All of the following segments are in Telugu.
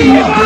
Yeah.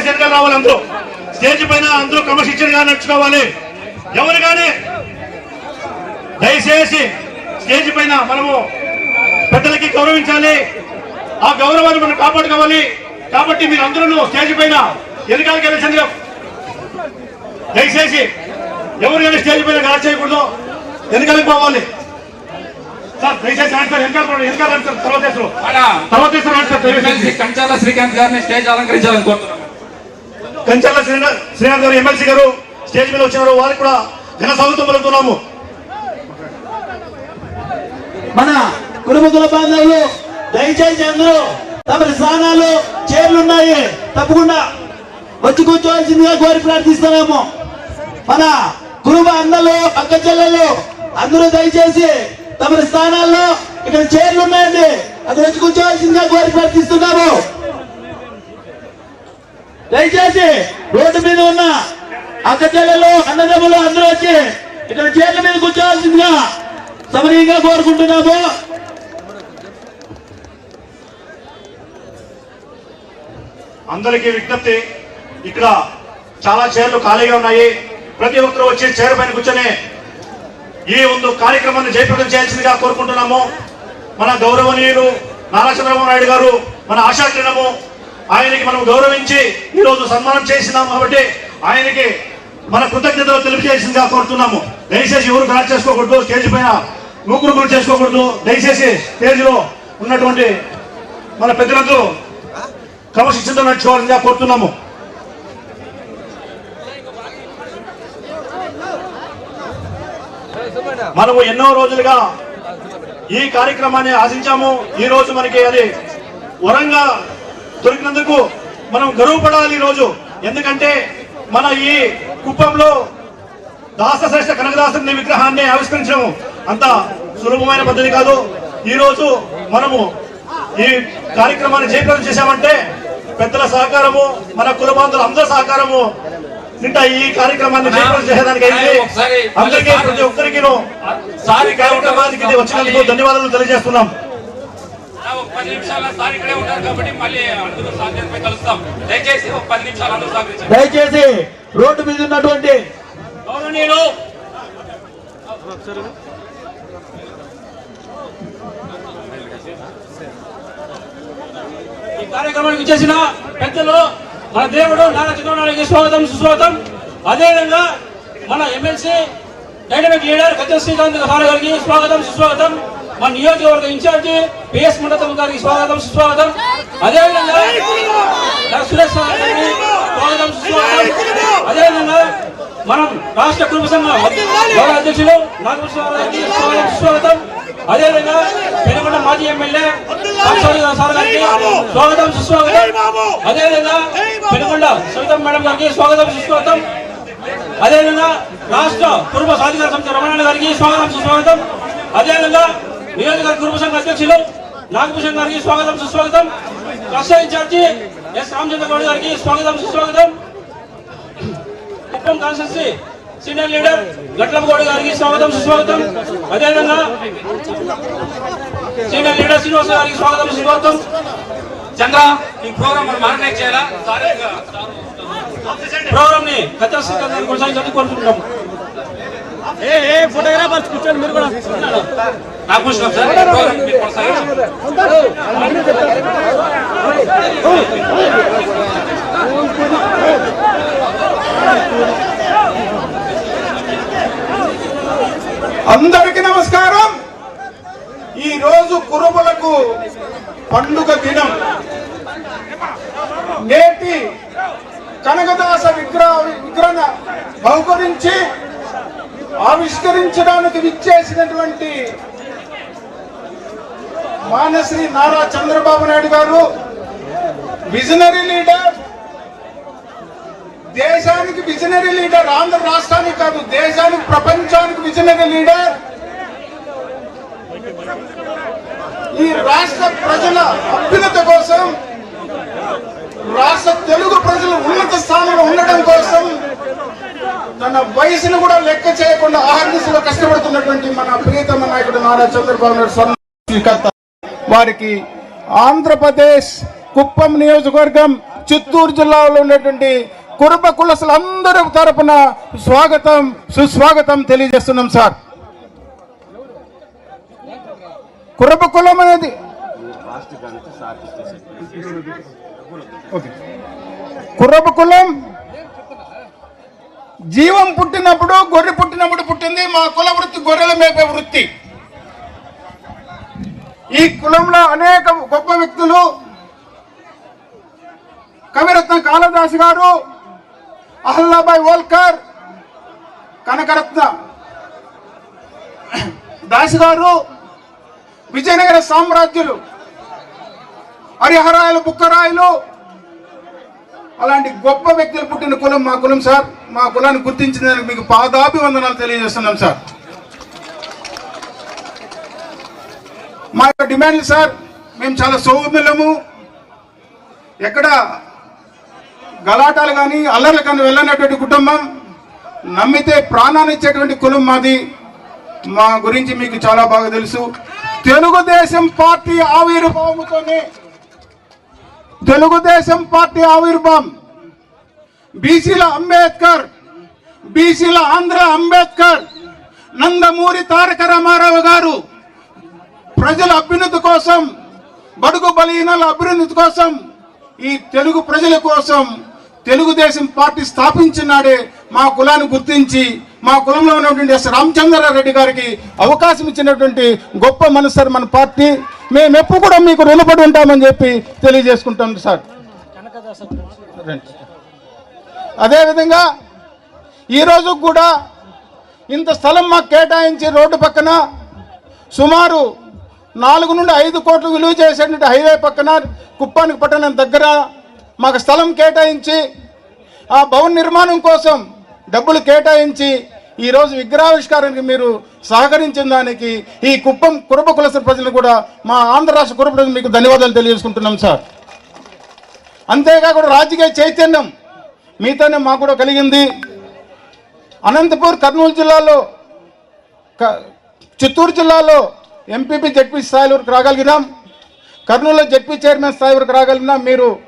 దయచేసి వెనకాల రావాలి అందరూ. స్టేజ్ పైన అందరూ క్రమశిక్షణ గా నడుచుకోవాలి. ఎవరు కానీ దయచేసి స్టేజ్ పైన మనము పెద్దలకి గౌరవించాలి. ఆ గౌరవాన్ని మనం కాపాడుకోవాలి. కాబట్టి మీరు అందరూ స్టేజ్ పైన వెనకాలకి వెళ్ళించండి దయచేసి ఎవరు కానీ స్టేజ్ పైన గాలి చేయకూడదు. వెనకాలకి పోవాలి. సార్ దయచేసి తర్వాత తర్వాత కంచాల శ్రీకాంత్ గారిని స్టేజ్ అలంకరించాలని కోరుతున్నాం. కంచర్ల శ్రీనాథ్ గారు ఎమ్మెల్సీ గారు స్టేజ్ మీద వచ్చినారు వారికి కూడా ఘన స్వాగతం పలుకుతున్నాము. మన కుటుంబకుల బాంధవులు దయచేసి అందరూ తమ స్థానాలు చైర్లు ఉన్నాయి తప్పకుండా వచ్చి కూర్చోవలసిందిగా కోరి ప్రార్థిస్తున్నాము. మన కుటుంబ అందరూ అక్క చెల్లెలు అందరూ దయచేసి తమ స్థానాల్లో ఇక్కడ చైర్లు ఉన్నాయండి అక్కడ వచ్చి కూర్చోవలసిందిగా కోరి ప్రార్థిస్తున్నాము. దయచేసి రోడ్డు మీద ఉన్న అక్క చెల్లెలు అన్నదమ్ములు అందరూ వచ్చి ఇక్కడ చేతుల మీద కూర్చోవలసిందిగా సమనీయంగా కోరుకుంటున్నాము. అందరికీ విజ్ఞప్తి ఇక్కడ చాలా చైర్లు ఖాళీగా ఉన్నాయి. ప్రతి ఒక్కరు వచ్చి చైర్ పైన కూర్చొని ఈ ముందు కార్యక్రమాన్ని జయప్రదం చేయాల్సిందిగా కోరుకుంటున్నాము. మన గౌరవనీయులు నారా చంద్రబాబు నాయుడు గారు మన ఆశాకిరణము ఆయనకి మనం గౌరవించి ఈ రోజు సన్మానం చేసినాము కాబట్టి ఆయనకి మన కృతజ్ఞతలు తెలియజేసిందిగా కోరుతున్నాము. దయచేసి ఎవరు కనెక్ట్ చేసుకోకూడదు స్టేజ్ పైన నూకురుకులు చేసుకోకూడదు. దయచేసి స్టేజ్లో ఉన్నటువంటి మన పెద్దలందరూ క్రమశిక్షణతో నడుచుకోవాలని కోరుతున్నాము. మనము ఎన్నో రోజులుగా ఈ కార్యక్రమాన్ని ఆశించాము. ఈ రోజు మనకి అది వరంగా దొరికినందుకు మనం గర్వపడాలి ఈ రోజు ఎందుకంటే మన ఈ కుప్పంలో దాసశ్రేష్ఠ కనకదాసుని విగ్రహాన్ని ఆవిష్కరించడం అంత సులభమైన పద్ధతి కాదు. ఈ రోజు మనము ఈ కార్యక్రమాన్ని జయప్రదం చేశామంటే పెద్దల సహకారము మన కుల బాంధవుల అందరి సహకారము నిండా ఈ కార్యక్రమాన్ని జయప్రదం చేసేదానికి అయింది. అందరికీ ప్రతి ఒక్కరికి సారి కార్యక్రమానికి వచ్చినందుకు ధన్యవాదాలు తెలియజేస్తున్నాం. ఒక పది నిమిషాల సార్ ఇక్కడే ఉంటారు కాబట్టి మళ్ళీ అందరూ సాధ్యతపై కలుస్తాం దయచేసి ఒక పది నిమిషాలు అందరూ సహకరించండి దయచేసి రోడ్డు మీద ఉన్నటువంటి గౌరవనీయులు! ఈ కార్యక్రమానికి చేసిన పెద్దలు మన దేవుడు నారా చంద్రబాబు స్వాగతం సుస్వాగతం. అదేవిధంగా మన ఎమ్మెల్సీ డైనమిక్ లీడర్ కత్త శ్రీకాంత్ సార్ గారికి స్వాగతం సుస్వాగతం. మన నియోజకవర్గ ఇన్ఛార్జి పిఎస్ మండతం గారికి స్వాగతం సుస్వాగతం. అదేవిధంగా సురేష్ గారికి స్వాగతం సుస్వాగతం. అదేవిధంగా మనం రాష్ట్ర కుటుంబ సంఘ గౌరవ అధ్యక్షులు నాగభూషణ స్వాగతం సుస్వాగతం. అదేవిధంగా పెనుగొండ మాజీ ఎమ్మెల్యే సార్ గారికి స్వాగతం సుస్వాగతం. అదేవిధంగా పెనుగొండ సవితం మేడం గారికి స్వాగతం సుస్వాగతం. అదేవిధంగా రాష్ట్ర కుటుంబ సాధికార సమితి రమణ గారికి స్వాగతం సుస్వాగతం. అదేవిధంగా నియోజకవర్గ కుటుంబ సంఘ అధ్యక్షులు నాగభూషణ్ గారికి స్వాగతం సుస్వాగతం. రాష్ట్ర ఇన్ఛార్జి ఎస్ రామచంద్ర గౌడ్ గారికి స్వాగతం సుస్వాగతం. Kuppam constituency senior leader Gatlamagowda గారికి స్వాగతం సుస్వాగతం. అదేవిధంగా సీనియర్ లీడర్ శ్రీనివాస గారికి స్వాగతం సుస్వాగతం. చంద్ర ఈ ప్రోగ్రామ్ మనం ఆర్గనైజ్ చేయాలా? ప్రోగ్రామ్ని కొనసాగించాలని కోరుకుంటున్నాం ఈ ప్రోగ్రామ్ మీరు కొనసాగించండి అందరికీ నమస్కారం. ఈ రోజు కురుబులకు పండుగ దినం. నేటి కనకదాస విగ్రహ విగ్రహ బహుకరించి ఆవిష్కరించడానికి విచ్చేసినటువంటి మానశ్రీ నారా చంద్రబాబు నాయుడు గారు విజనరీ లీడర్ దేశానికి విజనరీ లీడర్ ఆంధ్ర రాష్ట్రానికి కాదు దేశానికి ప్రపంచానికి విజనరీ లీడర్. ఈ రాష్ట్ర ప్రజల అభ్యున్నత కోసం రాష్ట్ర తెలుగు ప్రజలు ఉన్నత స్థానంలో ఉండడం కోసం తన వయసును కూడా లెక్క చేయకుండా ఆహర్నిశలో కష్టపడుతున్నటువంటి మన ప్రియతమ నాయకుడు నారా చంద్రబాబు నాయుడు స్వర్ణకర్త వారికి ఆంధ్రప్రదేశ్ కుప్పం నియోజకవర్గం చిత్తూరు జిల్లాలో ఉన్నటువంటి కురుబ కులసులందరి తరపున స్వాగతం సుస్వాగతం తెలియజేస్తున్నాం సార్. కురబ కులం అనేది. కుర్రబ కులం జీవం పుట్టినప్పుడు గొర్రె పుట్టినప్పుడు పుట్టింది. మా కుల వృత్తి గొర్రెల మేపే వృత్తి. ఈ కులంలో అనేక గొప్ప వ్యక్తులు కవిరత్న కాళదాస్ గారు అహ్లాబాయ్ ఓల్కర్ కనకరత్న దాస్ గారు విజయనగర సామ్రాజ్యులు హరిహరాయలు బుక్కరాయలు అలాంటి గొప్ప వ్యక్తులు పుట్టిన కులం మా కులం సార్. మా కులాన్ని గుర్తించినందుకు మీకు పాదాభివందనాలు తెలియజేస్తున్నాం సార్. మా యొక్క డిమాండ్లు సార్ మేము చాలా సౌమ్యులము. ఎక్కడ గలాటాలు కానీ అల్లర్లు కానీ వెళ్ళనటువంటి కుటుంబం నమ్మితే ప్రాణాన్ని ఇచ్చేటువంటి కులం మాది. మా గురించి మీకు చాలా బాగా తెలుసు. తెలుగుదేశం పార్టీ ఆవిర్భావంతోనే తెలుగుదేశం పార్టీ ఆవిర్భావం. బీసీల అంబేద్కర్ బీసీల ఆంధ్ర అంబేద్కర్ నందమూరి తారక రామారావు గారు ప్రజల అభ్యున్నతి కోసం బడుగు బలహీనాల అభివృద్ధి కోసం ఈ తెలుగు ప్రజల కోసం తెలుగుదేశం పార్టీ స్థాపించినాడే మా కులాన్ని గుర్తించి మా కులంలో ఉన్నటువంటి ఎస్ రామచంద్రారెడ్డి గారికి అవకాశం ఇచ్చినటువంటి గొప్ప మనసు సార్ మన పార్టీ. మేము ఎప్పుడు కూడా మీకు రుణపడి ఉంటామని చెప్పి తెలియజేసుకుంటాం సార్. అదేవిధంగా ఈరోజు కూడా ఇంత స్థలం మాకు కేటాయించి రోడ్డు పక్కన సుమారు నాలుగు నుండి ఐదు కోట్లు విలువ చేసేటువంటి హైవే పక్కన కుప్పానికి పట్టణం దగ్గర మాకు స్థలం కేటాయించి ఆ భవన నిర్మాణం కోసం డబ్బులు కేటాయించి ఈరోజు విగ్రహావిష్కారానికి మీరు సహకరించిన దానికి ఈ కుప్పం కురప కులసర ప్రజలు కూడా మా ఆంధ్ర రాష్ట్ర కురప ప్రజలు మీకు ధన్యవాదాలు తెలియజేసుకుంటున్నాం సార్. అంతేకాకుండా రాజకీయ చైతన్యం మీతోనే మాకు కూడా కలిగింది. అనంతపూర్ కర్నూలు జిల్లాలో క- చిత్తూరు జిల్లాలో ఎంపీపీ జడ్పీ స్థాయి వరకు రాగలిగినాం. కర్నూలులో జడ్పీ చైర్మన్ స్థాయి వరకు రాగలిగినాం. మీరు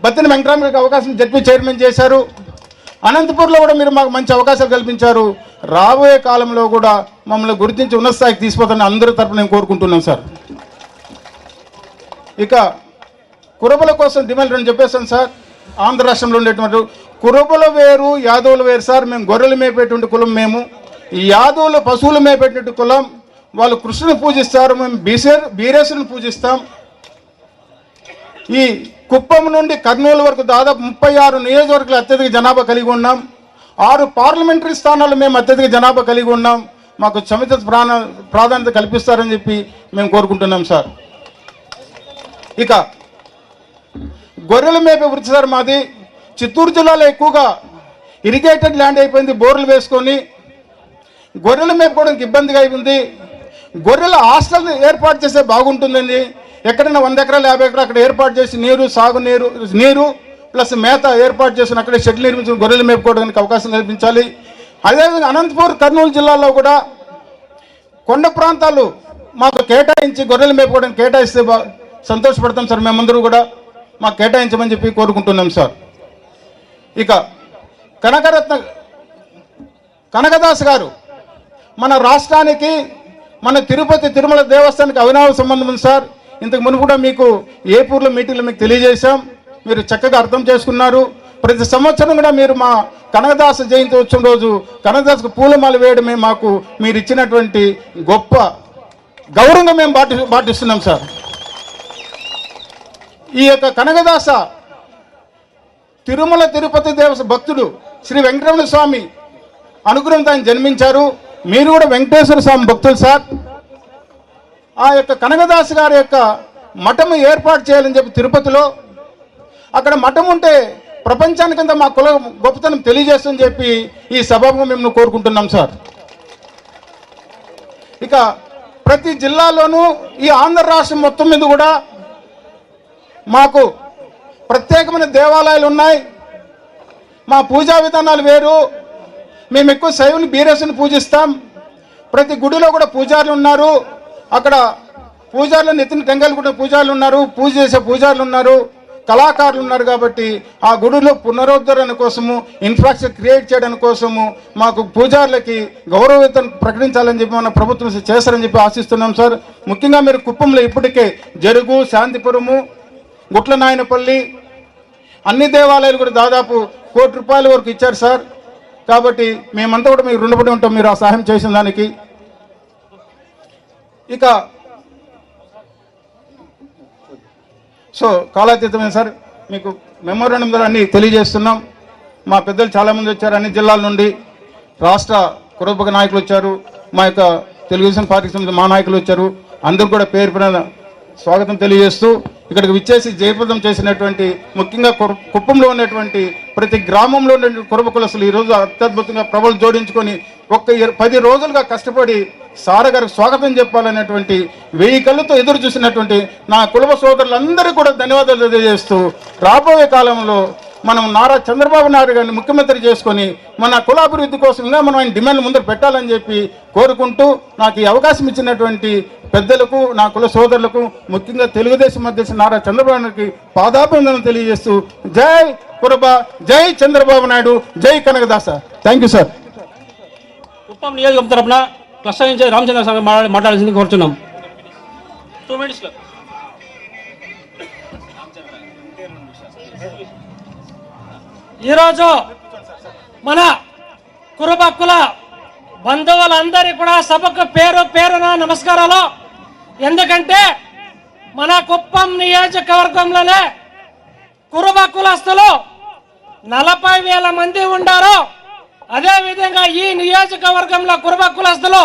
బత్తిన వెంకటరామకి అవకాశం జడ్పీ చైర్మన్ చేశారు. అనంతపూర్లో కూడా మీరు మాకు మంచి అవకాశాలు కల్పించారు. రాబోయే కాలంలో కూడా మమ్మల్ని గుర్తించి ఉన్నత స్థాయికి తీసుకోవద్దని అందరి తరపున నేను కోరుకుంటున్నాను సార్. ఇక కురబల కోసం డిమాండ్ రెండు చెప్పేస్తాను సార్. ఆంధ్ర రాష్ట్రంలో ఉండేటువంటి కురబల వేరు యాదవులు వేరు సార్ మేము గొర్రెలు మేపేటువంటి కులం మేము. ఈ యాదవులు పశువులు మేపేటువంటి కులం వాళ్ళు కృష్ణుని పూజిస్తారు మేము బీసే బీరేశ్వరుని పూజిస్తాం. ఈ కుప్పం నుండి కర్నూలు వరకు దాదాపు ముప్పై ఆరు నియోజకవర్గాలు అత్యధిక జనాభా కలిగి ఉన్నాం. ఆరు పార్లమెంటరీ స్థానాలు మేము అత్యధిక జనాభా కలిగి ఉన్నాం. మాకు సమిత ప్రాణ ప్రాధాన్యత కల్పిస్తారని చెప్పి మేము కోరుకుంటున్నాం సార్. ఇక గొర్రెల మేపే వృత్తి సార్ మాది. చిత్తూరు జిల్లాలో ఎక్కువగా ఇరిగేటెడ్ ల్యాండ్ అయిపోయింది బోర్లు వేసుకొని. గొర్రెలు మేపుకోవడానికి ఇబ్బందిగా అయిపోయింది. గొర్రెల హాస్టల్ ఏర్పాటు చేస్తే బాగుంటుందండి. ఎక్కడైనా వంద ఎకరాలు యాభై ఎకరాలు అక్కడ ఏర్పాటు చేసి నీరు సాగునీరు నీరు ప్లస్ మేత ఏర్పాటు చేసిన అక్కడే షెడ్లు నిర్మించిన గొర్రెలు మేపుకోవడానికి అవకాశం కల్పించాలి. అదేవిధంగా అనంతపూర్ కర్నూలు జిల్లాలో కూడా కొండ ప్రాంతాలు మాకు కేటాయించి గొర్రెలు మేపుకోవడానికి కేటాయిస్తే సంతోషపడతాం సార్ మేమందరూ కూడా. మాకు కేటాయించమని చెప్పి కోరుకుంటున్నాం సార్. ఇక కనకరత్న కనకదాస్ గారు మన రాష్ట్రానికి మన తిరుపతి తిరుమల దేవస్థానానికి అవినావ సంబంధం ఉంది సార్. ఇంతకు మునుపు కూడా మీకు ఏపూర్లో మీటింగ్లో మీకు తెలియజేశాం. మీరు చక్కగా అర్థం చేసుకున్నారు. ప్రతి సంవత్సరం కూడా మీరు మా కనకదాస జయంతి వచ్చిన రోజు కనకదాసకు పూలమాల వేయడమే మాకు మీరు ఇచ్చినటువంటి గొప్ప గౌరవంగా మేము పాటి పాటిస్తున్నాం సార్. ఈ యొక్క కనకదాస తిరుమల తిరుపతి దేవస్థ భక్తుడు శ్రీ వెంకటరమణ స్వామి అనుగ్రహంతో ఆయన జన్మించారు. మీరు కూడా వెంకటేశ్వర స్వామి భక్తులు సార్. ఆ యొక్క కనకదాస్ గారి యొక్క మఠము ఏర్పాటు చేయాలని చెప్పి తిరుపతిలో అక్కడ మఠం ఉంటే ప్రపంచానికంతా మా కుల గొప్పతనం తెలియజేస్తుందని చెప్పి ఈ సభకు మేము కోరుకుంటున్నాం సార్. ఇక ప్రతి జిల్లాలోనూ ఈ ఆంధ్ర రాష్ట్రం మొత్తం మీద కూడా మాకు ప్రత్యేకమైన దేవాలయాలు ఉన్నాయి. మా పూజా విధానాలు వేరు. మేము ఎక్కువ శైవుని బీరేసుని పూజిస్తాం. ప్రతి గుడిలో కూడా పూజారులు ఉన్నారు. అక్కడ పూజారులు నెత్తిన టెంకాయలు కూడా పూజారులు ఉన్నారు. పూజ చేసే పూజారులు ఉన్నారు. కళాకారులు ఉన్నారు కాబట్టి ఆ గుడిలో పునరుద్ధరణ కోసము ఇన్ఫ్రాస్ట్రక్చర్ క్రియేట్ చేయడం కోసము మాకు పూజారులకి గౌరవవేతనం ప్రకటించాలని చెప్పి మన ప్రభుత్వం చేస్తారని చెప్పి ఆశిస్తున్నాం సార్. ముఖ్యంగా మీరు కుప్పంలో ఇప్పటికే జరుగు శాంతిపురము గుట్ల నాయనపల్లి అన్ని దేవాలయాలు కూడా దాదాపు కోటి రూపాయల వరకు ఇచ్చారు సార్. కాబట్టి మేమంతా కూడా మీకు రుణపడి ఉంటాం మీరు ఆ సహాయం చేసిన దానికి. ఇక సో కాలాతీతమైన సార్? మీకు మెమోరాండం ద్వారా అన్ని తెలియజేస్తున్నాం. మా పెద్దలు చాలామంది వచ్చారు అన్ని జిల్లాల నుండి. రాష్ట్ర కురపక నాయకులు వచ్చారు. మా యొక్క తెలుగుదేశం పార్టీకి సంబంధించిన మా నాయకులు వచ్చారు. అందరు కూడా పేరు స్వాగతం తెలియజేస్తూ ఇక్కడికి విచ్చేసి జయప్రదం చేసినటువంటి ముఖ్యంగా కుప్పంలో ఉన్నటువంటి ప్రతి గ్రామంలో ఉన్నటువంటి కురబ కులసులు ఈరోజు అత్యద్భుతంగా ప్రభలు జోడించుకొని ఒక్క పది రోజులుగా కష్టపడి సారగారికి స్వాగతం చెప్పాలనేటువంటి వెయ్యి కళ్ళతో ఎదురు చూసినటువంటి నా కులబ సోదరులందరికీ కూడా ధన్యవాదాలు తెలియజేస్తూ రాబోయే కాలంలో మనం నారా చంద్రబాబు నాయుడు గారిని ముఖ్యమంత్రి చేసుకొని మన కులాభివృద్ధి కోసం ఇంకా మనం ఆయన డిమాండ్ ముందర పెట్టాలని చెప్పి కోరుకుంటూ నాకు ఈ అవకాశం ఇచ్చినటువంటి పెద్దలకు నా కుల సోదరులకు ముఖ్యంగా తెలుగుదేశం అధ్యక్షుడు నారా చంద్రబాబు నాయుడుకి పాదాభివందనం తెలియజేస్తూ జై కురబ జై చంద్రబాబు నాయుడు జై Kanakadasa. Thank you sir Kuppam నియోజకవర్గం తరపున క్లస్టర్ నుంచి రామచంద్ర మాట్లాడి మాట్లాడాల్సింది కోరుతున్నాం టూ మినిట్స్లో ఈరోజు మన కురుబక్కుల బంధువులందరి కూడా సభకు పేరు పేరున నమస్కారాలు. ఎందుకంటే మన కుప్పం నియోజకవర్గంలోనే కురుబ కులస్తులు నలభై వేల మంది ఉండారు. అదేవిధంగా ఈ నియోజకవర్గంలో కురుబ కులస్తులు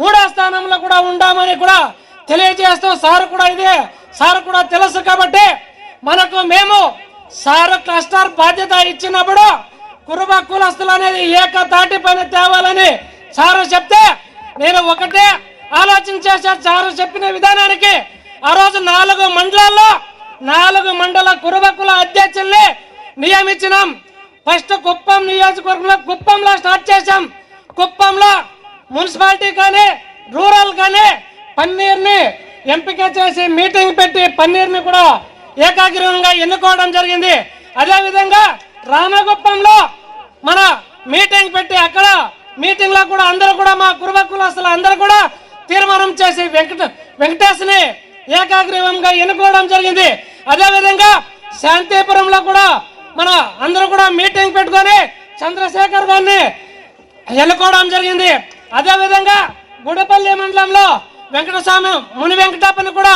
మూడో స్థానంలో కూడా ఉండామని కూడా తెలియజేస్తూ సార్ కూడా ఇదే సార్ కూడా తెలుసు కాబట్టి మనకు మేము సార్ క్లస్టర్ బాధ్యత ఇచ్చినప్పుడు కురుబ కులస్తులు అనేది ఏక తాటి పైన తేవాలని సారు చెప్తే నేను ఒకటే ఆలోచన చేశాను సారు చెప్పిన విధానానికి ఆ రోజు నాలుగు మండలాల్లో నాలుగు మండల కురుబకుల అధ్యక్షుల్ని నియమించినాం. ఫస్ట్ కుప్పం నియోజకవర్గంలో కుప్పంలో స్టార్ట్ చేశాం. కుప్పంలో మున్సిపాలిటీ కానీ రూరల్ కానీ పన్నీర్ని ఎంపిక చేసి మీటింగ్ పెట్టి పన్నీర్ని కూడా ఏకాగ్రీవంగా ఎన్నుకోవడం జరిగింది. అదేవిధంగా రామగుప్పంలో మన మీటింగ్ పెట్టి అక్కడ మీటింగ్లో కూడా అందరూ కూడా మా కురుబ కులస్తులు అందరూ కూడా తీర్మానం చేసి వెంకట వెంకటేశ్ని ఏకాగ్రీవంగా ఎన్నుకోవడం జరిగింది. అదేవిధంగా శాంతిపురంలో కూడా మన అందరూ కూడా మీటింగ్ పెట్టుకొని చంద్రశేఖర్ గారిని ఎన్నుకోవడం జరిగింది. అదేవిధంగా గుడపల్లి గుడిపల్లి మండలంలో వెంకటస్వామి ముని వెంకటప్పని కూడా